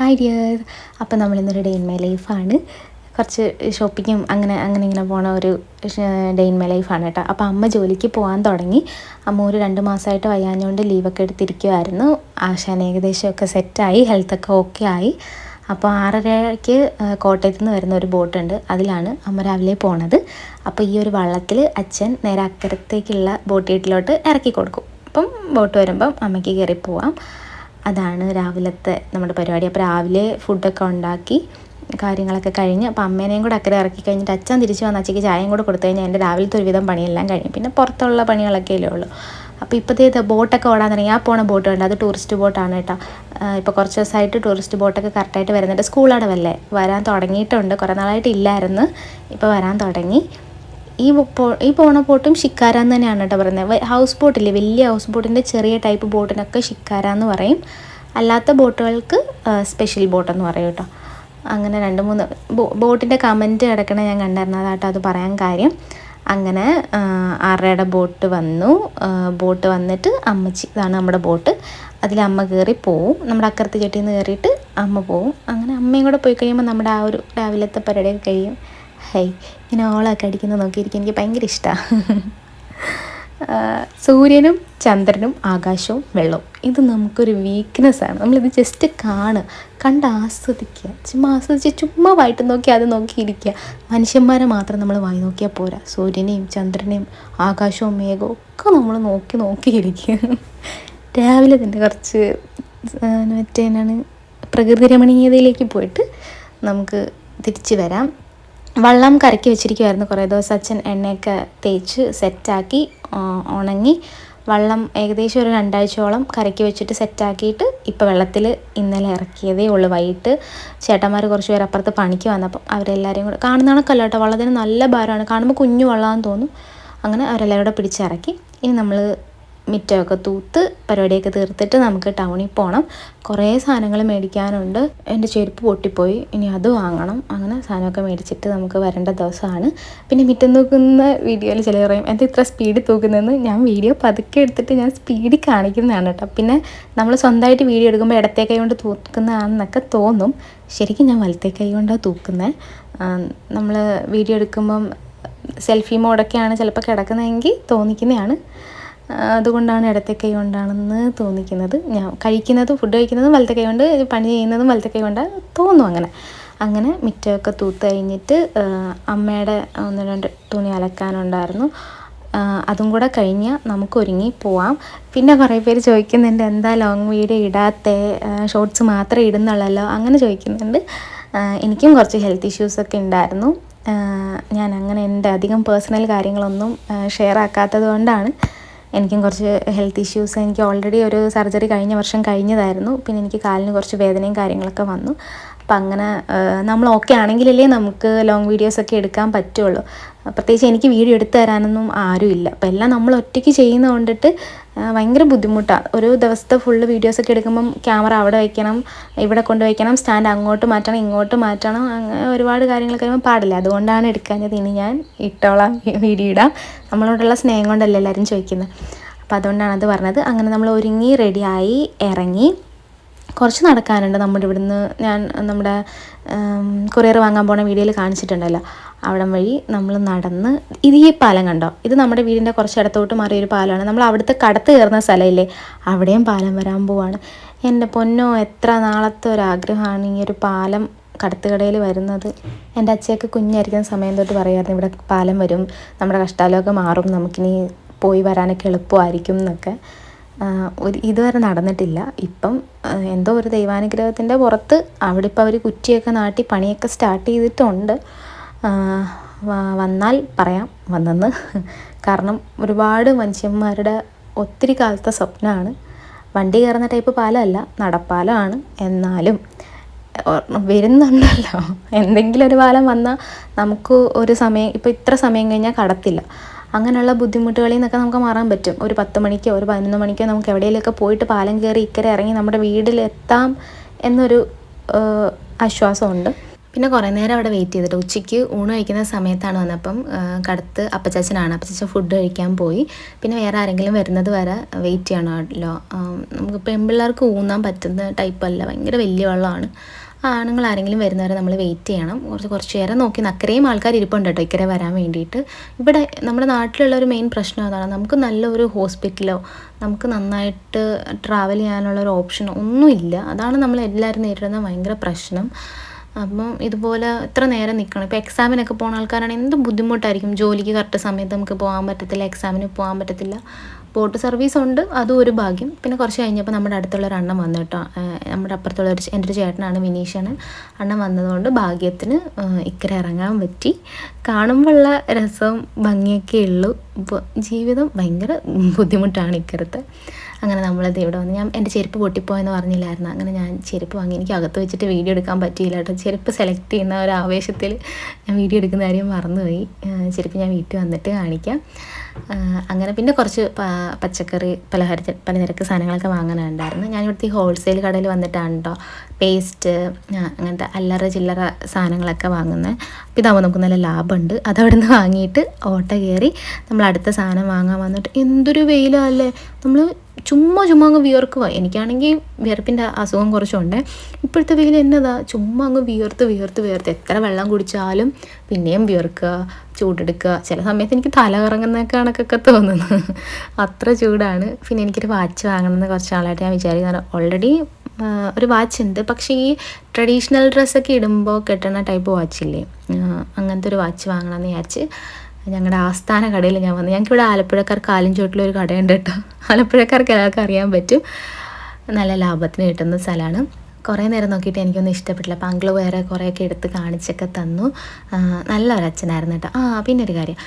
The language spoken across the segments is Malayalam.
ഹായ് ഡിയർ അപ്പോൾ നമ്മളിന്നൊരു ഡേ ഇൻ മൈ ലൈഫാണ് കുറച്ച് ഷോപ്പിങ്ങും അങ്ങനെ അങ്ങനെ ഇങ്ങനെ പോണ ഒരു ഡേ ഇൻ മൈ ലൈഫാണ് കേട്ടോ അപ്പോൾ അമ്മ ജോലിക്ക് പോകാൻ തുടങ്ങി. അമ്മ ഒരു രണ്ട് മാസമായിട്ട് വയ്യാഞ്ഞുകൊണ്ട് ലീവൊക്കെ എടുത്തിരിക്കുമായിരുന്നു ആശാൻ ഏകദേശമൊക്കെ സെറ്റായി ഹെൽത്തൊക്കെ ഓക്കെ ആയി. അപ്പോൾ ആറരയ്ക്ക് കോട്ടയത്ത് നിന്ന് വരുന്ന ഒരു ബോട്ടുണ്ട്. അതിലാണ് അമ്മ രാവിലെ പോണത്. അപ്പോൾ ഈ ഒരു വള്ളത്തിൽ അച്ഛൻ നേരെ അക്കരത്തേക്കുള്ള ബോട്ട് വീട്ടിലോട്ട് ഇറക്കി കൊടുക്കും. അപ്പം ബോട്ട് വരുമ്പം അമ്മയ്ക്ക് കയറി പോവാം. അതാണ് രാവിലത്തെ നമ്മുടെ പരിപാടി. അപ്പോൾ രാവിലെ ഫുഡൊക്കെ ഉണ്ടാക്കി കാര്യങ്ങളൊക്കെ കഴിഞ്ഞ് അപ്പം അമ്മേനെയും കൂടെ അക്കരെ ഇറക്കി കഴിഞ്ഞിട്ട് അച്ഛൻ തിരിച്ച് വന്ന അച്ഛയ്ക്ക് ചായയും കൂടെ കൊടുത്തു കഴിഞ്ഞാൽ എന്റെ രാവിലത്തെ ഒരുവിധം പണിയെല്ലാം കഴിഞ്ഞു. പിന്നെ പുറത്തുള്ള പണികളൊക്കെ അല്ലേ ഉള്ളൂ. അപ്പോൾ ഇപ്പോഴത്തെ ബോട്ടൊക്കെ ഓടാൻ തുടങ്ങി. ആ പോണ ബോട്ട് ഉണ്ട് അത് ടൂറിസ്റ്റ് ബോട്ടാണ് കേട്ടോ. ഇപ്പോൾ കുറച്ച് ദിവസമായിട്ട് ടൂറിസ്റ്റ് ബോട്ടൊക്കെ കറക്റ്റായിട്ട് വരുന്നുണ്ട്. സ്കൂളടവല്ലേ വരാൻ തുടങ്ങിയിട്ടുണ്ട്. കുറേ നാളായിട്ട് ഇല്ലായിരുന്നു. ഇപ്പോൾ വരാൻ തുടങ്ങി. ഈ ഈ പോണ ബോട്ടും ഷിക്കാര എന്ന് തന്നെയാണ് കേട്ടോ പറയുന്നത്. ഹൗസ് ബോട്ടില്ലേ വലിയ ഹൗസ് ബോട്ടിന്റെ ചെറിയ ടൈപ്പ് ബോട്ടിനൊക്കെ ഷിക്കാര എന്ന് പറയും. അല്ലാത്ത ബോട്ടുകൾക്ക് സ്പെഷ്യൽ ബോട്ടെന്ന് പറയും കേട്ടോ. അങ്ങനെ രണ്ട് മൂന്ന് ബോട്ടിന്റെ കമന്റ് കിടക്കണ ഞാൻ കണ്ടായിരുന്നു അത് പറയാൻ കാര്യം. അങ്ങനെ ആറരയുടെ ബോട്ട് വന്നു. ബോട്ട് വന്നിട്ട് അമ്മച്ചി ഇതാണ് നമ്മുടെ ബോട്ട് അതിൽ അമ്മ കയറി പോവും. നമ്മുടെ അക്കരത്ത് ചെട്ടിയിൽ നിന്ന് കയറിയിട്ട് അമ്മ പോവും. അങ്ങനെ അമ്മയും കൂടെ പോയി കഴിയുമ്പോൾ നമ്മുടെ ആ ഒരു രാവിലത്തെ പരിപാടിയൊക്കെ കഴിയും. ഹൈ ഇങ്ങനെ ഓളൊക്കെ അടിക്കുന്നത് നോക്കിയിരിക്കും എനിക്ക് ഭയങ്കര ഇഷ്ടമാണ് സൂര്യനും ചന്ദ്രനും ആകാശവും വെള്ളവും. ഇത് നമുക്കൊരു വീക്ക്നെസ്സാണ് നമ്മളിത് ജസ്റ്റ് കാണുക. കണ്ട് ആസ്വദിക്കുക. ചുമ്മാ ആസ്വദിച്ച് ചുമ്മാ വായിട്ട് നോക്കി അത് നോക്കിയിരിക്കുക മനുഷ്യന്മാരെ മാത്രം നമ്മൾ വായി നോക്കിയാൽ പോരാ. സൂര്യനെയും ചന്ദ്രനെയും ആകാശവും മേഘവും ഒക്കെ നമ്മൾ നോക്കി നോക്കിയിരിക്കുക രാവിലെ തന്നെ കുറച്ച് മറ്റേ പ്രകൃതി രമണീയതയിലേക്ക് പോയിട്ട് നമുക്ക് തിരിച്ചു വരാം. വള്ളം കറക്കി വെച്ചിരിക്കുമായിരുന്നു കുറേ ദിവസം. അച്ഛൻ എണ്ണയൊക്കെ തേച്ച് സെറ്റാക്കി ഉണങ്ങി. വള്ളം ഏകദേശം ഒരു രണ്ടാഴ്ചയോളം കറക്കി വെച്ചിട്ട് സെറ്റാക്കിയിട്ട് ഇപ്പോൾ വെള്ളത്തിൽ ഇന്നലെ ഇറക്കിയതേ ഉള്ളൂ. വൈകിട്ട് ചേട്ടന്മാർ കുറച്ച് പേര് അപ്പുറത്ത് പണിക്ക് വന്നപ്പം അവരെല്ലാവരെയും കൂടെ കാണുന്നതാണൊക്കെ കേട്ടോ. വള്ളത്തിന് നല്ല ഭാരമാണ്. കാണുമ്പോൾ കുഞ്ഞു വള്ളമാണെന്ന് തോന്നും. അങ്ങനെ അവരെല്ലാവരും കൂടെ പിടിച്ചിറക്കി. ഇനി നമ്മൾ മിറ്റമൊക്കെ തൂത്ത് പരിപാടിയൊക്കെ തീർത്തിട്ട് നമുക്ക് ടൗണിൽ പോകണം കുറേ സാധനങ്ങൾ മേടിക്കാനുണ്ട്. എന്റെ ചെരുപ്പ് പൊട്ടിപ്പോയി. ഇനി അത് വാങ്ങണം. അങ്ങനെ സാധനമൊക്കെ മേടിച്ചിട്ട് നമുക്ക് വരേണ്ട ദിവസമാണ്. പിന്നെ മിറ്റം തൂക്കുന്ന വീഡിയോയിൽ ചില പറയും എന്താ ഇത്ര സ്പീഡിൽ തൂക്കുന്നതെന്ന്? ഞാൻ വീഡിയോ പതുക്കെ എടുത്തിട്ട് ഞാൻ സ്പീഡിൽ കാണിക്കുന്നതാണ് കേട്ടോ. പിന്നെ നമ്മൾ സ്വന്തമായിട്ട് വീഡിയോ എടുക്കുമ്പോൾ ഇടത്തെ കൈ കൊണ്ട് തൂക്കുന്നതാണെന്നൊക്കെ തോന്നും. ശരിക്കും ഞാൻ വലത്തെ കൈ കൊണ്ടാണ് തൂക്കുന്നത് നമ്മൾ വീഡിയോ എടുക്കുമ്പം സെൽഫി മോഡൊക്കെയാണ് ചിലപ്പോൾ കിടക്കുന്നതെങ്കിൽ തോന്നിക്കുന്നതാണ്. അതുകൊണ്ടാണ് ഇടത്തെ കൈ കൊണ്ടാണെന്ന് തോന്നിക്കുന്നത്. ഞാൻ കഴിക്കുന്നതും ഫുഡ് കഴിക്കുന്നതും വലത്തെ കൈ കൊണ്ട് പണി ചെയ്യുന്നതും വലത്തെ കൈ കൊണ്ടാണ് തോന്നും അങ്ങനെ. അങ്ങനെ മിറ്റമൊക്കെ തൂത്ത് കഴിഞ്ഞിട്ട് അമ്മയുടെ ഒന്ന് രണ്ട് തുണി അലക്കാനുണ്ടായിരുന്നു. അതും കൂടെ കഴിഞ്ഞ് നമുക്ക് ഒരുങ്ങി പോവാം. പിന്നെ കുറേ പേര് ചോദിക്കുന്നുണ്ട് എന്താ ലോങ് വീഡിയോ ഇടാത്ത? ഷോർട്സ് മാത്രമേ ഇടുന്നുള്ളല്ലോ? അങ്ങനെ ചോദിക്കുന്നുണ്ട്. എനിക്കും കുറച്ച് ഹെൽത്ത് ഇഷ്യൂസൊക്കെ ഉണ്ടായിരുന്നു. ഞാൻ അങ്ങനെ എന്റെ അധികം പേഴ്സണൽ കാര്യങ്ങളൊന്നും ഷെയർ ആക്കാത്തത് കൊണ്ടാണ്. എനിക്കും കുറച്ച് ഹെൽത്ത് ഇഷ്യൂസ് എനിക്ക് ഓൾറെഡി ഒരു സർജറി കഴിഞ്ഞ വർഷം കഴിഞ്ഞതായിരുന്നു. പിന്നെ എനിക്ക് കാലിന് കുറച്ച് വേദനയും കാര്യങ്ങളൊക്കെ വന്നു. അപ്പം അങ്ങനെ നമ്മൾ ഓക്കെ ആണെങ്കിലല്ലേ നമുക്ക് ലോങ് വീഡിയോസൊക്കെ എടുക്കാൻ പറ്റുള്ളൂ. പ്രത്യേകിച്ച് എനിക്ക് വീഡിയോ എടുത്തു തരാനൊന്നും ആരുമില്ല. അപ്പം എല്ലാം നമ്മൾ ഒറ്റയ്ക്ക് ചെയ്യുന്ന കൊണ്ടിട്ട് ഭയങ്കര ബുദ്ധിമുട്ടാണ് ഒരു ദിവസത്തെ ഫുള്ള് വീഡിയോസൊക്കെ എടുക്കുമ്പം ക്യാമറ അവിടെ വയ്ക്കണം ഇവിടെ കൊണ്ട് വയ്ക്കണം സ്റ്റാൻഡ് അങ്ങോട്ട് മാറ്റണം ഇങ്ങോട്ട് മാറ്റണം അങ്ങനെ ഒരുപാട് കാര്യങ്ങളൊക്കെ വരുമ്പോൾ പാടില്ല. അതുകൊണ്ടാണ് എടുക്കാഞ്ഞത്. ഇനി ഞാൻ ഇട്ടോളാം വീഡിയോ ഇടാം. നമ്മളോടുള്ള സ്നേഹം കൊണ്ടല്ലേ എല്ലാവരും ചോദിക്കുന്നത് അപ്പോൾ അതുകൊണ്ടാണ് അത് പറഞ്ഞത്. അങ്ങനെ നമ്മൾ ഒരുങ്ങി റെഡിയായി ഇറങ്ങി. കുറച്ച് നടക്കാനുണ്ട്. നമ്മുടെ ഇവിടുന്ന് ഞാൻ നമ്മുടെ കൊറിയർ വാങ്ങാൻ പോണ വീഡിയോയിൽ കാണിച്ചിട്ടുണ്ടല്ലോ. അവിടം വഴി നമ്മൾ നടന്ന് ഇത് ഈ പാലം കണ്ടോ? ഇത് നമ്മുടെ വീടിന്റെ കുറച്ച് ഇടത്തോട്ട് മാറിയൊരു പാലമാണ്. നമ്മൾ അവിടുത്തെ കടത്ത് കയറുന്ന സ്ഥലമില്ലേ? അവിടെയും പാലം വരാൻ പോവാണ്. എന്റെ പൊന്നോ എത്ര നാളത്തെ ഒരു ആഗ്രഹമാണ് ഈ ഒരു പാലം കടത്തുകടയിൽ വരുന്നത്. എന്റെ അച്ഛയൊക്കെ കുഞ്ഞായിരിക്കുന്ന സമയം തൊട്ട് പറയുമായിരുന്നു ഇവിടെ പാലം വരും. നമ്മുടെ കഷ്ടാലമൊക്കെ മാറും. നമുക്കിനി പോയി വരാനൊക്കെ എളുപ്പമായിരിക്കും എന്നൊക്കെ. ഒരു ഇതുവരെ നടന്നിട്ടില്ല. ഇപ്പം എന്തോ ഒരു ദൈവാനുഗ്രഹത്തിന്റെ പുറത്ത് അവിടെ ഇപ്പോൾ അവർ കുറ്റിയൊക്കെ നാട്ടി പണിയൊക്കെ സ്റ്റാർട്ട് ചെയ്തിട്ടുണ്ട്. വന്നാൽ പറയാം വന്നെന്ന്. കാരണം ഒരുപാട് മനുഷ്യന്മാരുടെ ഒത്തിരി കാലത്തെ സ്വപ്നമാണ് വണ്ടി കയറുന്ന ടൈപ്പ് പാലമല്ല നടപ്പാലമാണ് എന്നാലും വരുന്നുണ്ടല്ലോ. എന്തെങ്കിലും ഒരു പാലം വന്നാൽ നമുക്ക് ഒരു സമയം ഇപ്പോൾ ഇത്ര സമയം കഴിഞ്ഞാൽ കടത്തില്ല. അങ്ങനെയുള്ള ബുദ്ധിമുട്ടുകളിൽ നിന്നൊക്കെ നമുക്ക് മാറാൻ പറ്റും. ഒരു പത്ത് മണിക്കോ ഒരു പതിനൊന്ന് മണിക്കോ നമുക്ക് എവിടെയെങ്കിലുമൊക്കെ പോയിട്ട് പാലം കയറി ഇക്കരെ ഇറങ്ങി നമ്മുടെ വീട്ടിലെത്താം എന്നൊരു ആശ്വാസമുണ്ട്. പിന്നെ കുറേ നേരം അവിടെ വെയിറ്റ് ചെയ്തിട്ട് ഉച്ചയ്ക്ക് ഊണ് കഴിക്കുന്ന സമയത്താണ് വന്നപ്പം കടത്ത് അപ്പച്ചാച്ചനാണ്. അപ്പച്ചാച്ചൻ ഫുഡ് കഴിക്കാൻ പോയി. പിന്നെ വേറെ ആരെങ്കിലും വരുന്നത് വരെ വെയിറ്റ് ചെയ്യണമല്ലോ. നമുക്ക് പെൺപിള്ളേർക്ക് ഊന്നാൻ പറ്റുന്ന ടൈപ്പല്ല ഭയങ്കര വലിയ വെള്ളമാണ്. ആണുങ്ങൾ ആരെങ്കിലും വരുന്നവരെ നമ്മൾ വെയിറ്റ് ചെയ്യണം. കുറച്ച് കുറച്ച് നേരം നോക്കി അത്രയും ആൾക്കാർ ഇരിപ്പുണ്ട് കേട്ടോ ഇക്കരെ വരാൻ വേണ്ടിയിട്ട്? ഇവിടെ നമ്മുടെ നാട്ടിലുള്ള ഒരു മെയിൻ പ്രശ്നം അതാണ്. നമുക്ക് നല്ലൊരു ഹോസ്പിറ്റലോ നമുക്ക് നന്നായിട്ട് ട്രാവൽ ചെയ്യാനുള്ള ഒരു ഓപ്ഷനോ ഒന്നുമില്ല അതാണ് നമ്മൾ എല്ലാവരും നേരിടുന്ന ഭയങ്കര പ്രശ്നം. അപ്പം ഇതുപോലെ ഇത്ര നേരം നിൽക്കണം ഇപ്പോൾ എക്സാമിനൊക്കെ പോകുന്ന ആൾക്കാരാണെങ്കിൽ എന്ത് ബുദ്ധിമുട്ടായിരിക്കും? ജോലിക്ക് കറക്റ്റ് സമയത്ത് നമുക്ക് പോകാൻ പറ്റത്തില്ല എക്സാമിന് പോകാൻ പറ്റത്തില്ല. ബോട്ട് സർവീസ് ഉണ്ട്. അതും ഒരു ഭാഗ്യം. പിന്നെ കുറച്ച് കഴിഞ്ഞപ്പോൾ നമ്മുടെ അടുത്തുള്ള ഒരു അണ്ണൻ വന്നു കേട്ടോ. നമ്മുടെ അപ്പുറത്തുള്ള ഒരു എന്റെ ഒരു ചേട്ടനാണ് വിനീഷാണ്. അണ്ണൻ വന്നതുകൊണ്ട് ഭാഗ്യത്തിന് ഇക്കരെ ഇറങ്ങാൻ പറ്റി. കാണുമ്പോഴുള്ള രസവും ഭംഗിയൊക്കെ ഉള്ളൂ. ജീവിതം ഭയങ്കര ബുദ്ധിമുട്ടാണ് ഇക്കരത്തെ. അങ്ങനെ നമ്മളത് ഇവിടെ വന്ന് ഞാൻ എന്റെ ചെരുപ്പ് പൊട്ടിപ്പോയെന്ന് പറഞ്ഞില്ലായിരുന്നു. അങ്ങനെ ഞാൻ ചെരുപ്പ് വാങ്ങി. എനിക്ക് അകത്ത് വെച്ചിട്ട് വീഡിയോ എടുക്കാൻ പറ്റിയില്ല കേട്ടോ. ചെരുപ്പ് സെലക്ട് ചെയ്യുന്ന ഒരു ആവേശത്തിൽ ഞാൻ വീഡിയോ എടുക്കുന്ന കാര്യം മറന്നുപോയി. ചെരുപ്പ് ഞാൻ വീട്ടിൽ വന്നിട്ട് കാണിക്കാം. അങ്ങനെ പിന്നെ കുറച്ച് പച്ചക്കറി പലഹാര പലചരക്ക് സാധനങ്ങളൊക്കെ വാങ്ങാനുണ്ടായിരുന്നു. ഞാൻ ഇവിടുത്തെ ഈ ഹോൾസെയിൽ കടയിൽ വന്നിട്ടാണ് കേട്ടോ പേസ്റ്റ് അങ്ങനത്തെ അല്ലറ ചില്ലറ സാധനങ്ങളൊക്കെ വാങ്ങുന്നത് അപ്പോൾ ഇതാവുമ്പോൾ നമുക്ക് നല്ല ലാഭമുണ്ട്. അതവിടെ നിന്ന് വാങ്ങിയിട്ട് ഓട്ടോ കയറി നമ്മൾ അടുത്ത സാധനം വാങ്ങാൻ വന്നിട്ട് എന്തൊരു വെയിലല്ലേ നമ്മൾ ചുമ്മാ ചുമ്മാ അങ്ങ് വിയർക്കുക. എനിക്കാണെങ്കിൽ വിയർപ്പിന്റെ അസുഖം കുറച്ചുണ്ട്. ഇപ്പോഴത്തെ വെയിൽ എന്നതാ? ചുമ്മാ അങ്ങ് വിയർത്ത് വിയർത്ത് വിയർത്ത് എത്ര വെള്ളം കുടിച്ചാലും പിന്നെയും വിയർക്കുക ചൂടെടുക്കുക. ചില സമയത്ത് എനിക്ക് തല കറങ്ങുന്ന തോന്നുന്നു. അത്ര ചൂടാണ്. പിന്നെ എനിക്കൊരു വാച്ച് വാങ്ങണമെന്ന് കുറച്ച് നാളായിട്ട് ഞാൻ വിചാരിക്കുന്നത് ഓൾറെഡി ഒരു വാച്ച് ഉണ്ട് പക്ഷേ ഈ ട്രഡീഷണൽ ഡ്രസ്സൊക്കെ ഇടുമ്പോൾ കെട്ടുന്ന ടൈപ്പ് വാച്ച് വാച്ചില്ലേ അങ്ങനത്തെ ഒരു വാച്ച് വാങ്ങണമെന്ന് വിചാരിച്ച് ഞങ്ങളുടെ ആസ്ഥാന കടയിൽ ഞാൻ വന്നു ഞങ്ങൾക്ക് ഇവിടെ ആലപ്പുഴക്കാർക്ക് ആലും ചോട്ടിലൊരു കടയുണ്ട് കേട്ടോ. ആലപ്പുഴക്കാർക്ക് എല്ലാവർക്കും അറിയാൻ പറ്റും. നല്ല ലാഭത്തിന് കിട്ടുന്ന സ്ഥലമാണ്. കുറേ നേരം നോക്കിയിട്ട് എനിക്കൊന്നും ഇഷ്ടപ്പെട്ടില്ല. അപ്പം അങ്കിൾ വേറെ കുറേയൊക്കെ എടുത്ത് കാണിച്ചൊക്കെ തന്നു. ആ, നല്ല ഒരു അച്ഛനായിരുന്നു കേട്ടോ. ആ പിന്നെ ഒരു കാര്യം.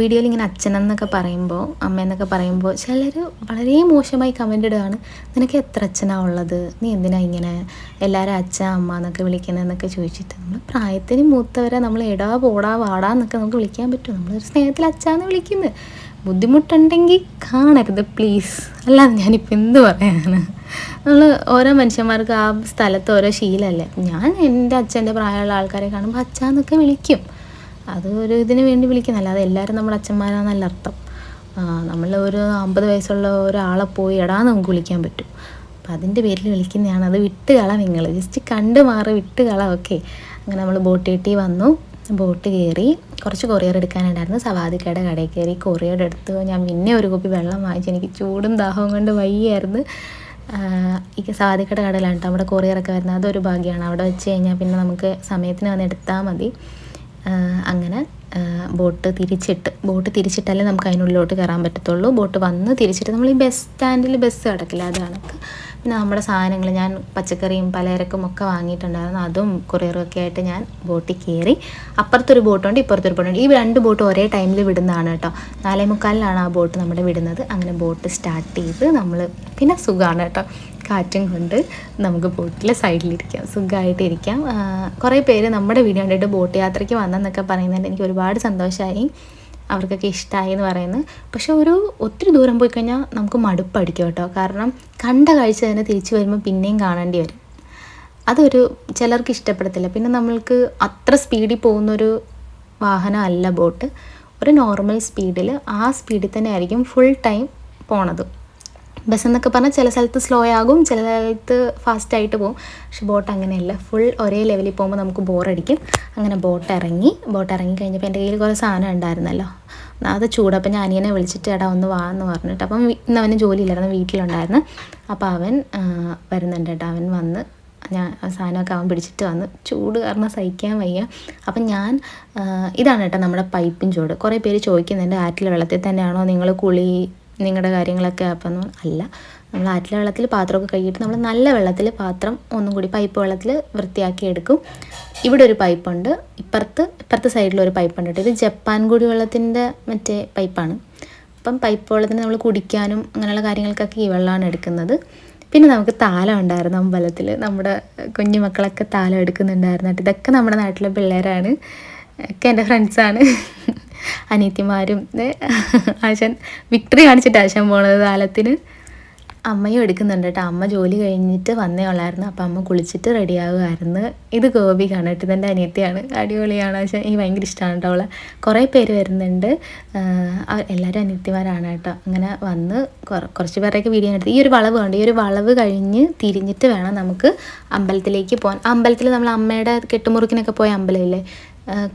വീഡിയോയിൽ ഇങ്ങനെ അച്ഛനെന്നൊക്കെ പറയുമ്പോൾ അമ്മയെന്നൊക്കെ പറയുമ്പോൾ ചിലർ വളരെ മോശമായി കമന്റ് ഇടുകയാണ് നിനക്ക് എത്ര അച്ഛനാണ് ഉള്ളത്? നീ എന്തിനാ ഇങ്ങനെ എല്ലാവരും അച്ഛൻ അമ്മ എന്നൊക്കെ വിളിക്കുന്നതെന്നൊക്കെ ചോദിച്ചിട്ട് നമ്മൾ പ്രായത്തിന് മൂത്തവരെ നമ്മൾ എടാ പോടാ വാടാ എന്നൊക്കെ നമുക്ക് വിളിക്കാൻ പറ്റും. നമ്മളൊരു സ്നേഹത്തിൽ അച്ഛാന്ന് വിളിക്കുന്നത് ബുദ്ധിമുട്ടുണ്ടെങ്കിൽ കാണരുത് പ്ലീസ് അല്ലാതെ ഞാനിപ്പോൾ എന്ത് പറയാനാണ്? നമ്മൾ ഓരോ മനുഷ്യന്മാർക്ക് ആ സ്ഥലത്ത് ഓരോ ശീലമല്ലേ ഞാൻ എന്റെ അച്ഛന്റെ പ്രായമുള്ള ആൾക്കാരെ കാണുമ്പോൾ അച്ഛാന്നൊക്കെ വിളിക്കും. അത് ഒരു ഇതിന് വേണ്ടി വിളിക്കുന്നല്ല അത് എല്ലാവരും നമ്മുടെ അച്ഛന്മാരാണെന്നല്ല അർത്ഥം. നമ്മൾ ഒരു അമ്പത് വയസ്സുള്ള ഒരാളെ പോയി ഇടാൻ നമുക്ക് വിളിക്കാൻ പറ്റും. അപ്പം അതിന്റെ പേരിൽ വിളിക്കുന്നതാണ്. അത് വിട്ട് കള നിങ്ങൾ. ജസ്റ്റ് കണ്ട് മാറി വിട്ട് കള ഓക്കെ. അങ്ങനെ നമ്മൾ ബോട്ട് കെട്ടി വന്നു. ബോട്ട് കയറി കുറച്ച് കൊറിയർ എടുക്കാനുണ്ടായിരുന്നു. സവാദിക്കയുടെ കടയിൽ കയറി കൊറിയർ എടുത്ത് ഞാൻ പിന്നെ ഒരു കുപ്പി വെള്ളം വാങ്ങിച്ചു എനിക്ക് ചൂടും ദാഹവും കൊണ്ട് വയ്യായിരുന്നു. ഈ സവാദിക്കയുടെ കടയിലാണ് കേട്ടോ അവിടെ കൊറിയറൊക്കെ വരുന്നത്. അതൊരു ഭാഗ്യമാണ്. അവിടെ വെച്ച് കഴിഞ്ഞാൽ പിന്നെ നമുക്ക് സമയത്തിന് വന്ന് എടുത്താൽ മതി. അങ്ങനെ ബോട്ട് തിരിച്ചിട്ട് ബോട്ട് തിരിച്ചിട്ടല്ലേ നമുക്ക് അതിനുള്ളിലോട്ട് കയറാൻ പറ്റത്തുള്ളൂ. ബോട്ട് വന്ന് തിരിച്ചിട്ട് നമ്മൾ ഈ ബസ് സ്റ്റാൻഡിൽ ബസ് കിടക്കില്ല അതാണ് പിന്നെ നമ്മുടെ സാധനങ്ങൾ ഞാൻ പച്ചക്കറിയും പലചരക്കും ഒക്കെ വാങ്ങിയിട്ടുണ്ടായിരുന്നു. അതും കൊറിയറും ഒക്കെ ആയിട്ട് ഞാൻ ബോട്ടിൽ കയറി അപ്പുറത്തൊരു ബോട്ടുണ്ട് ഇപ്പുറത്തൊരു ബോട്ടുണ്ട്. ഈ രണ്ട് ബോട്ട് ഒരേ ടൈമിൽ വിടുന്നതാണ് കേട്ടോ. നാലേ മുക്കാലിലാണ് ആ ബോട്ട് നമ്മുടെ വിടുന്നത്. അങ്ങനെ ബോട്ട് സ്റ്റാർട്ട് ചെയ്ത് നമ്മൾ പിന്നെ സുഖമാണ് കേട്ടോ. കാറ്റും കൊണ്ട് നമുക്ക് ബോട്ടിലെ സൈഡിലിരിക്കാം. സുഖമായിട്ടിരിക്കാം കുറേ പേര് നമ്മുടെ വീഡിയോ കണ്ടിട്ട് ബോട്ട് യാത്രയ്ക്ക് വന്നെന്നൊക്കെ പറയുന്നുണ്ട്. എനിക്ക് ഒരുപാട് സന്തോഷമായി അവർക്കൊക്കെ ഇഷ്ടമായി എന്ന് പറയുന്നത് പക്ഷെ ഒരു ഒത്തിരി ദൂരം പോയി കഴിഞ്ഞാൽ നമുക്ക് മടുപ്പടിക്കും കേട്ടോ. കാരണം കണ്ട കാഴ്ച തന്നെ തിരിച്ചു വരുമ്പോൾ പിന്നെയും കാണേണ്ടി വരും. അതൊരു ചിലർക്ക് ഇഷ്ടപ്പെടത്തില്ല. പിന്നെ നമ്മൾക്ക് അത്ര സ്പീഡിൽ പോകുന്നൊരു വാഹനം അല്ല ബോട്ട്. ഒരു നോർമൽ സ്പീഡിൽ ആ സ്പീഡിൽ തന്നെ ആയിരിക്കും ഫുൾ ടൈം പോണത്. ബസ് എന്നൊക്കെ പറഞ്ഞാൽ ചില സ്ഥലത്ത് സ്ലോ ആകും ചില സ്ഥലത്ത് ഫാസ്റ്റ് ആയിട്ട് പോകും പക്ഷെ ബോട്ട് അങ്ങനെയല്ല. ഫുൾ ഒരേ ലെവലിൽ പോകുമ്പോൾ നമുക്ക് ബോറടിക്കും അങ്ങനെ ബോട്ട് ഇറങ്ങി. ബോട്ട് ഇറങ്ങി കഴിഞ്ഞപ്പോൾ എന്റെ കയ്യിൽ കുറേ സാധനം ഉണ്ടായിരുന്നല്ലോ. അത് ചൂടപ്പം ഞാൻ അനിയനെ വിളിച്ചിട്ട് എടാ ഒന്ന് വാ എന്ന് പറഞ്ഞിട്ട്. അപ്പം ഇന്ന് അവന് ജോലിയില്ലായിരുന്നു വീട്ടിലുണ്ടായിരുന്നു. അപ്പോൾ അവൻ വരുന്നുണ്ട് കേട്ടോ. അവൻ വന്ന് ഞാൻ സാധനമൊക്കെ അവൻ പിടിച്ചിട്ട് വന്ന് ചൂട് കാരണം സഹിക്കാൻ വയ്യ. അപ്പം ഞാൻ ഇതാണ് കേട്ടോ നമ്മുടെ പൈപ്പിൻ ചൂട്. കുറേ പേര് ചോദിക്കുന്നുണ്ട് ആറ്റിലെ വെള്ളത്തിൽ തന്നെയാണോ നിങ്ങൾ കുളി നിങ്ങളുടെ കാര്യങ്ങളൊക്കെ അപ്പം അല്ല. നമ്മൾ ആറ്റിലെ വെള്ളത്തിൽ പാത്രമൊക്കെ കഴുകിയിട്ട് നമ്മൾ നല്ല വെള്ളത്തിൽ പാത്രം ഒന്നും കൂടി പൈപ്പ് വെള്ളത്തിൽ വൃത്തിയാക്കി എടുക്കും. ഇവിടെ ഒരു പൈപ്പുണ്ട്. ഇപ്പുറത്ത് ഇപ്പുറത്തെ സൈഡിലൊരു പൈപ്പുണ്ട് കേട്ടോ. ഇത് ജപ്പാൻ കുടിവെള്ളത്തിന്റെ മറ്റേ പൈപ്പാണ്. അപ്പം പൈപ്പ് വെള്ളത്തിന് നമ്മൾ കുടിക്കാനും അങ്ങനെയുള്ള കാര്യങ്ങൾക്കൊക്കെ ഈ വെള്ളമാണ് എടുക്കുന്നത്. പിന്നെ നമുക്ക് താലം ഉണ്ടായിരുന്നു അമ്പലത്തിൽ നമ്മുടെ കുഞ്ഞു മക്കളൊക്കെ താലം എടുക്കുന്നുണ്ടായിരുന്നു ഇതൊക്കെ നമ്മുടെ നാട്ടിലെ പിള്ളേരാണ്. ഒക്കെ എന്റെ ഫ്രണ്ട്സാണ് അനിയത്തിമാരും ആശൻ വിക്ടറി കാണിച്ചിട്ട് ആശാൻ പോണത് കാലത്തിന് അമ്മയും എടുക്കുന്നുണ്ട് കേട്ടോ. അമ്മ ജോലി കഴിഞ്ഞിട്ട് വന്നേ ഉള്ളായിരുന്നു. അപ്പം അമ്മ കുളിച്ചിട്ട് റെഡിയാകുമായിരുന്നു ഇത് ഗോപിക്കാണ് കേട്ടോ ഇതെന്റെ അനിയത്തിയാണ്. അടിപൊളിയാണ് പക്ഷേ എനിക്ക് ഭയങ്കര ഇഷ്ടമാണ് കേട്ടോ അവളെ. കുറേ പേര് വരുന്നുണ്ട്. എല്ലാവരും അനിയത്തിമാരാണ് കേട്ടോ. അങ്ങനെ വന്ന് കുറച്ച് പേരൊക്കെ വീഡിയോ എടുത്ത് ഈ ഒരു വളവ് കണ്ട്? ഈ ഒരു വളവ് കഴിഞ്ഞ് തിരിഞ്ഞിട്ട് വേണം നമുക്ക് അമ്പലത്തിലേക്ക് പോകാൻ. അമ്പലത്തിൽ നമ്മൾ അമ്മയുടെ കെട്ടുമുറുക്കിനൊക്കെ പോയ അമ്പലമില്ലേ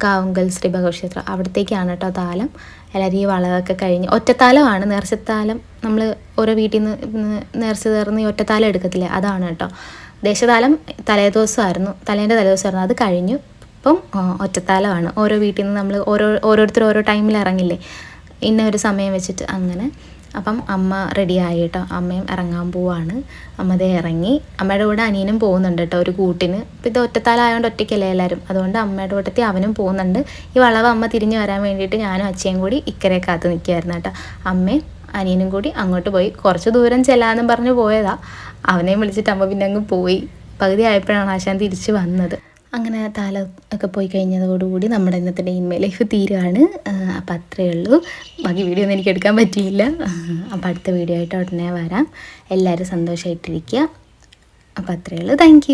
കാവുങ്കൽ ശ്രീ ഭഗവത് അവിടത്തേക്കാണ് കേട്ടോ താലം. എല്ലാവരും ഈ വളവൊക്കെ കഴിഞ്ഞ് ഒറ്റത്താലമാണ്. നേർച്ചത്താലം നമ്മൾ ഓരോ വീട്ടിൽ നിന്ന് നേർച്ച തീർന്ന് ഈ ഒറ്റത്താലം എടുക്കത്തില്ലേ? അതാണ് കേട്ടോ. ദേശതാലം തലേദിവസമായിരുന്നു തലേന്റെ തലേദിവസമായിരുന്നു അത് കഴിഞ്ഞു. ഇപ്പം ഒറ്റത്താലമാണ്. ഓരോ വീട്ടിൽ നിന്ന് നമ്മൾ ഓരോ ഓരോരുത്തർ ഓരോ ടൈമിൽ ഇറങ്ങില്ലേ? ഇന്ന ഒരു സമയം വെച്ചിട്ട് അങ്ങനെ. അപ്പം അമ്മ റെഡിയായി കേട്ടോ അമ്മയും ഇറങ്ങാൻ പോവാണ്. അമ്മ ദേ ഇറങ്ങി. അമ്മയുടെ കൂടെ അനിയനും പോകുന്നുണ്ട് കേട്ടോ ഒരു കൂട്ടിന്. ഇപ്പം ഇത് ഒറ്റത്താലായതുകൊണ്ട് ഒറ്റയ്ക്കല്ലേ എല്ലാവരും അതുകൊണ്ട് അമ്മയുടെ കൂട്ടത്തിൽ അവനും പോകുന്നുണ്ട്. ഈ വളവ് അമ്മ തിരിഞ്ഞു വരാൻ വേണ്ടിയിട്ട് ഞാനും അച്ഛയും കൂടി ഇക്കരെ കാത്ത് നിൽക്കുമായിരുന്നു കേട്ടോ. അമ്മയും അനിയനും കൂടി അങ്ങോട്ട് പോയി. കുറച്ച് ദൂരം ചെല്ലാന്നും പറഞ്ഞ് പോയതാ. അവനെയും വിളിച്ചിട്ട് അമ്മ പിന്നെ അങ്ങ് പോയി. പകുതി ആയപ്പോഴാണ് ആശാൻ തിരിച്ച് വന്നത്. അങ്ങനെ താല ഒക്കെ പോയി കഴിഞ്ഞതോടുകൂടി നമ്മുടെ ഇന്നത്തെ ഡേ ഇൻ ലൈഫ് തീരുകയാണ് അപ്പം അത്രയേ ഉള്ളൂ. ബാക്കി വീഡിയോ ഒന്നും എനിക്ക് എടുക്കാൻ പറ്റിയില്ല. അപ്പം അടുത്ത വീഡിയോ ആയിട്ട് ഉടനെ വരാം. എല്ലാവരും സന്തോഷമായിട്ടിരിക്കുക അപ്പം അത്രയേ ഉള്ളൂ. താങ്ക്